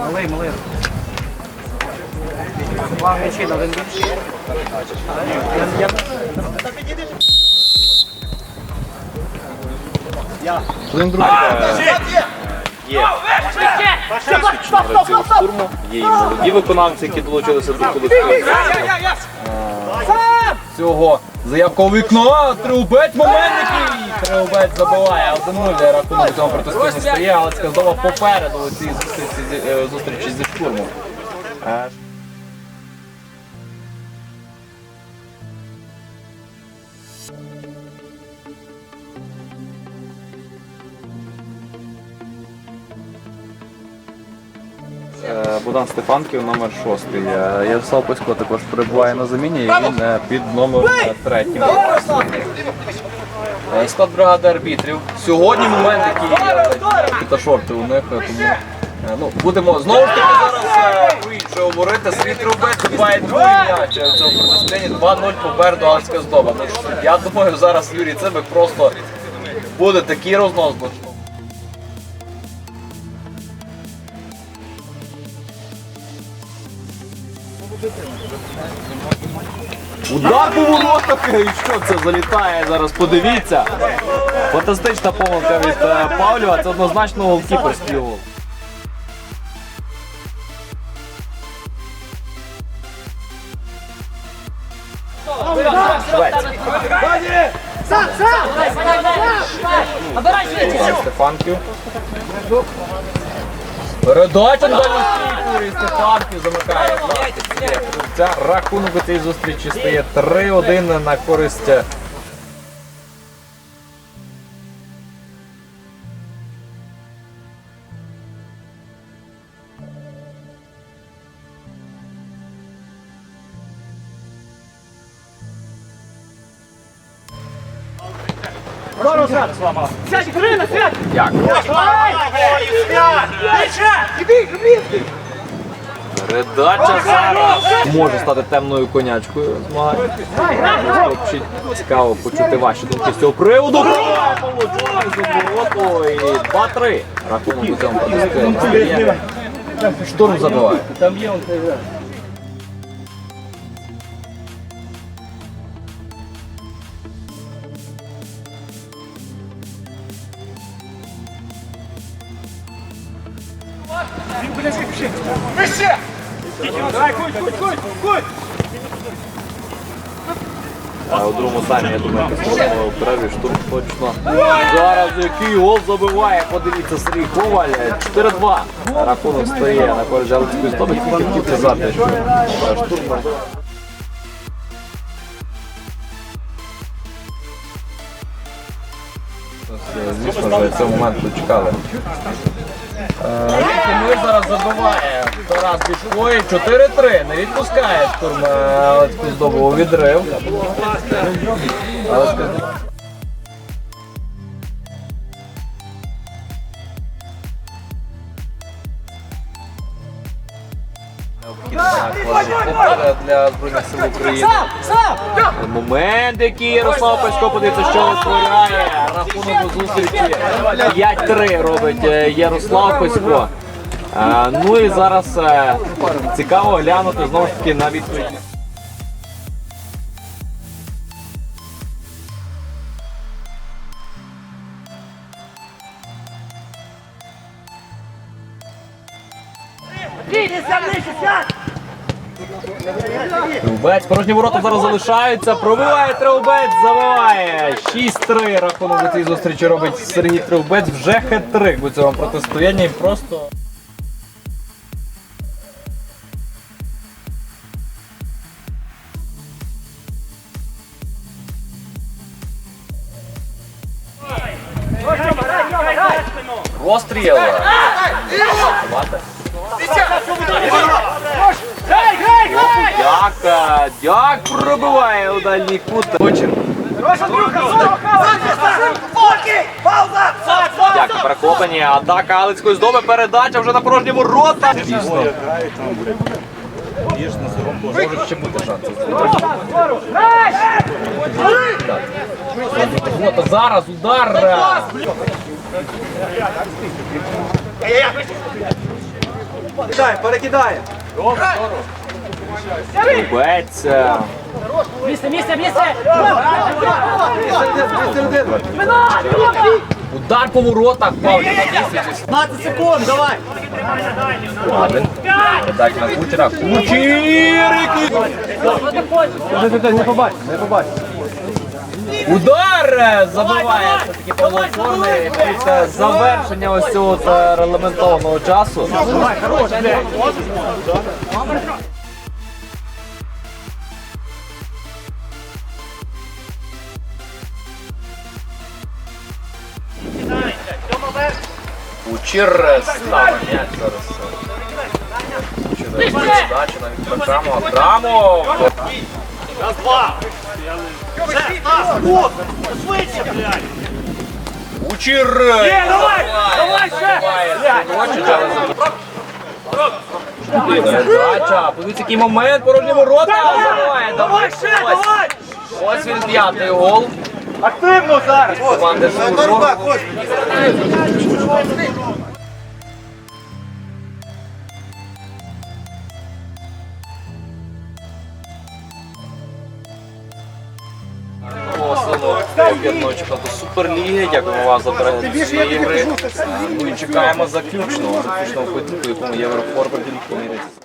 Малий, малий. Два м'ячі на один більше. Я- Один другий. Є штурму, є і молоді виконавці, які долучилися до колективу. Цього заявка у вікно. Трубець момент Трубець забиває. 1-0 рахунок у цьому протистоянні але сказала попереду у цій зустрічі, зі- е, штурмом. Е, Е, Богдан Стефанків, номер 6. Ярослав Пасько також перебуває на заміні, і він під номером 3. Склад бригади арбітрів. Сьогодні момент, який та шорти у них, е, тому е, ну, будемо знову ж таки зараз е, говорити. Світ робити має другий м'яч е, в цьому протистоянні 2-0 попереду Галицька здоба. Ну, я думаю, зараз Юрій Цибик просто буде такий рознос. Удар по воротах, і що це залітає зараз, подивіться. Фантастична помилка від е, Павлєва, це однозначно голкіперський гол. Стефанків. Передача на дальню стійку і замикає. Це рахунок у цій зустрічі стає 3-1 на користь. Е, Як? Передача зараз може стати темною конячкою змагань. Взагалі Цікаво почути ваші думки з цього приводу. Зубороту і 2-3. Рахунок у цьому протистоянні. Штурм забиває. Там є он той гра. А у другому самі, я думаю, підможно в траві штурм точно. Зараз який гол забиває, подивіться, Сергій Коваль. 4-2. Рахунок стає на користь Галицької здоби. Тільки що е, штурм Звісно ж, цей момент чекали. Ми зараз забиває Тарас бішкої 4-3. Не відпускає штурм е, Галицьку здобу у відрив. Необхідна для Збройних сил України. Момент, який Ярослав Пасько подивиться, що витворяє. Рахунок у зустрічі 5-3 робить е, Ярослав Пасько. Е, Ну і зараз е, цікаво глянути знову ж таки на відповідь. Трубець, порожні ворота зараз залишаються. Пробиває Трубець, забиває. 6-3 рахунок у цій зустрічі робить Сергій Трубець. Вже хет-трик у цьому протистоянні. Просто. Розстріл. Дяка, дяк пробиває у дальній кут. Очень. Дяк перехоплені. Атака Галицької здоби. Передача вже на порожні ворота. Ще бути шанси. Вот, зараз удар. Кидай, перекидай. Беться. Місце, місце, місце! Удар по воротах. Павлі на місці. 15 секунд, давай. Ладен. Так, на Кучера. Кучерик! Не побач, не побач. Удар е, забиває все-таки Павло Чорний після завершення ось цього е, регламентованого часу. Кучер став м'яч зараз. Кучер передача навіть Абрамов. Абрамов! Кучер! Давай! Давай ще! Передача! Подивіться, який момент, порожні ворота! Давай ще! Давай! Ось він п'ятий гол. Активно зараз. Команди Суржо. Оголосимо до Суперліги. Дякуємо вам за перегляд цієї ігри. Ми чекаємо заключного, заключного поєдинку, якому Єврофорбер поміряється.